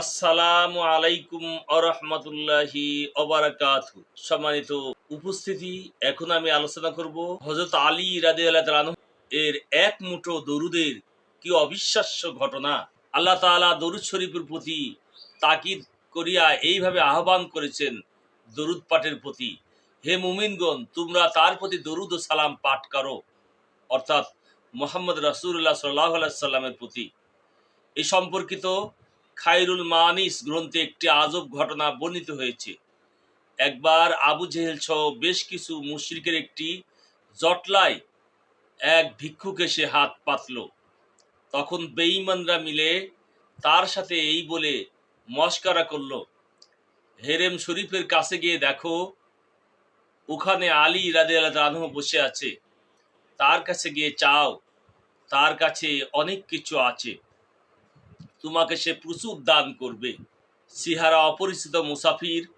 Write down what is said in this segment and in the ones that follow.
আসসালামু আলাইকুম আরহামতুল্লাহি অবরাকাত সম্মানিত উপস্থিতি, এখন আমি আলোচনা করব হজরত আলী রাদে আল্লাহ এর এক মুঠো দরুদের কি অবিশ্বাস্য ঘটনা। আল্লাহ তাআলা দরুদ শরীফের প্রতি তাকিদ করিয়া এইভাবে আহ্বান করেছেন দরুদ পাঠের প্রতি, হে মুমিনগণ, তোমরা তার প্রতি দরুদ ও সালাম পাঠ করো। অর্থাৎ মোহাম্মদ রাসূলুল্লাহ সাল্লাহ সাল্লামের প্রতি। এই সম্পর্কিত খায়রুল মানিস গ্রন্থে একটি আজব ঘটনা বর্ণিত হয়েছে। একবার আবু জেহেল সহ বেশ কিছু মুশরিকের একটি জটলায় এক ভিক্ষুক এসে হাত পাতল। তখন বেঈমানরা মিলে তার সাথে এই বলে মস্কারা করল, হেরেম শরীফের কাছে গিয়ে দেখো, ওখানে আলী রাদে আল্লাহ বসে আছে। তার কাছে গিয়ে চাও, তার কাছে অনেক কিছু আছে। তোমাকে সে প্রচুর দান করবে। সিহারা অপরিচিত মুসাফির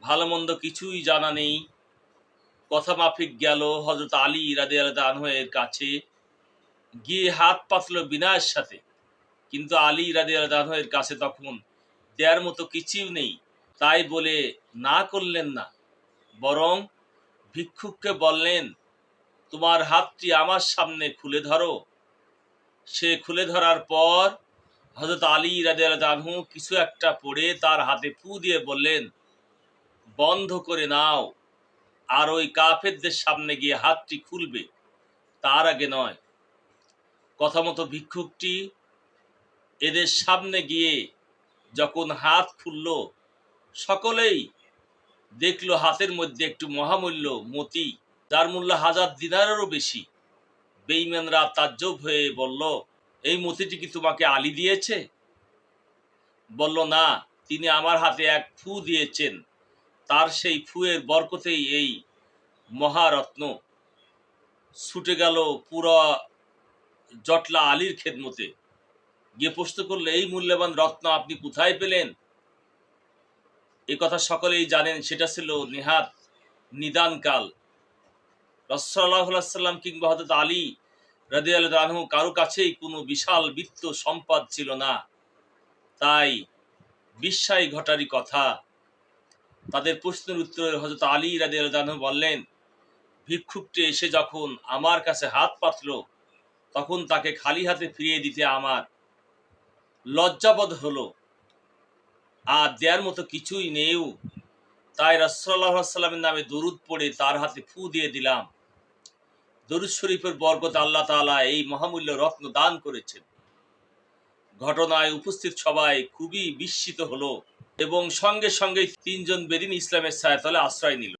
ভালো মন্দ কিছুই জানা নেই। কথা মাফিক গেল হজরত আলী রাদে আনহের কাছে। গিয়ে হাত পাতল বিনায়ের সাথে। কিন্তু আলী রাদে আনহের কাছে তখন দেয়ার মতো কিছুই নেই। তাই বলে, না করলেন না। বরং ভিক্ষুককে বললেন, তোমার হাতটি আমার সামনে খুলে ধরো। সে খুলে ধরার পর হজরত আলী রাজু কিছু একটা পড়ে তার হাতে ফু দিয়ে বললেন, বন্ধ করে নাও, আর ওই কাফেরদের সামনে গিয়ে হাতটি খুলবে। তার আগে নয়। কথা মতো ভিক্ষুকটি এদের সামনে গিয়ে যখন হাত খুলল, সকলেই দেখল হাতের মধ্যে একটু মহামূল্য মতি, যার মূল্য হাজার দিনারেরও বেশি। বেইমানরা তাজ্জব হয়ে বলল এই মতিটি কি তোমাকে আলী দিয়েছে? বলল, না, তিনি আমার হাতে এক ফু দিয়েছেন। তার সেই ফুয়ের বরকতেই এই মহারত্ন। ছুটে গেল পুরো জটলা আলীর খেদমতে। গিয়ে প্রশ্ন করলে, এই মূল্যবান রত্ন আপনি কোথায় পেলেন? এ কথা সকলেই জানেন, সেটা ছিল নেহাত নিদানকাল। রসল্লাহ সাল্লাম কিংবা হজরত আলী রাদিয়াল আনহু, কারও কাছেই কোনো বিশাল বৃত্ত সম্পদ ছিল না। তাই বিস্ময় ঘটারই কথা। তাদের প্রশ্নের উত্তরে হজরত আলী রাদিয়াল আনহু বললেন, ভিক্ষুকটি এসে যখন আমার কাছে হাত পাতল, তখন তাকে খালি হাতে ফিরিয়ে দিতে আমার লজ্জাবোধ হলো। আর দেওয়ার মতো কিছুই নেও তাই রাসুল্লাহ সাল্লামের নামে দরুদ পড়ে তার হাতে ফু দিয়ে দিলাম। দরুদ শরীফের বরকত আল্লাহ তাআলা এই মহামূল্য রত্ন দান করেছেন। ঘটনায় উপস্থিত সবাই খুবই বিস্মিত হলো এবং সঙ্গে সঙ্গে তিনজন বেদিন ইসলামের ছায়াতলে আশ্রয় নিল।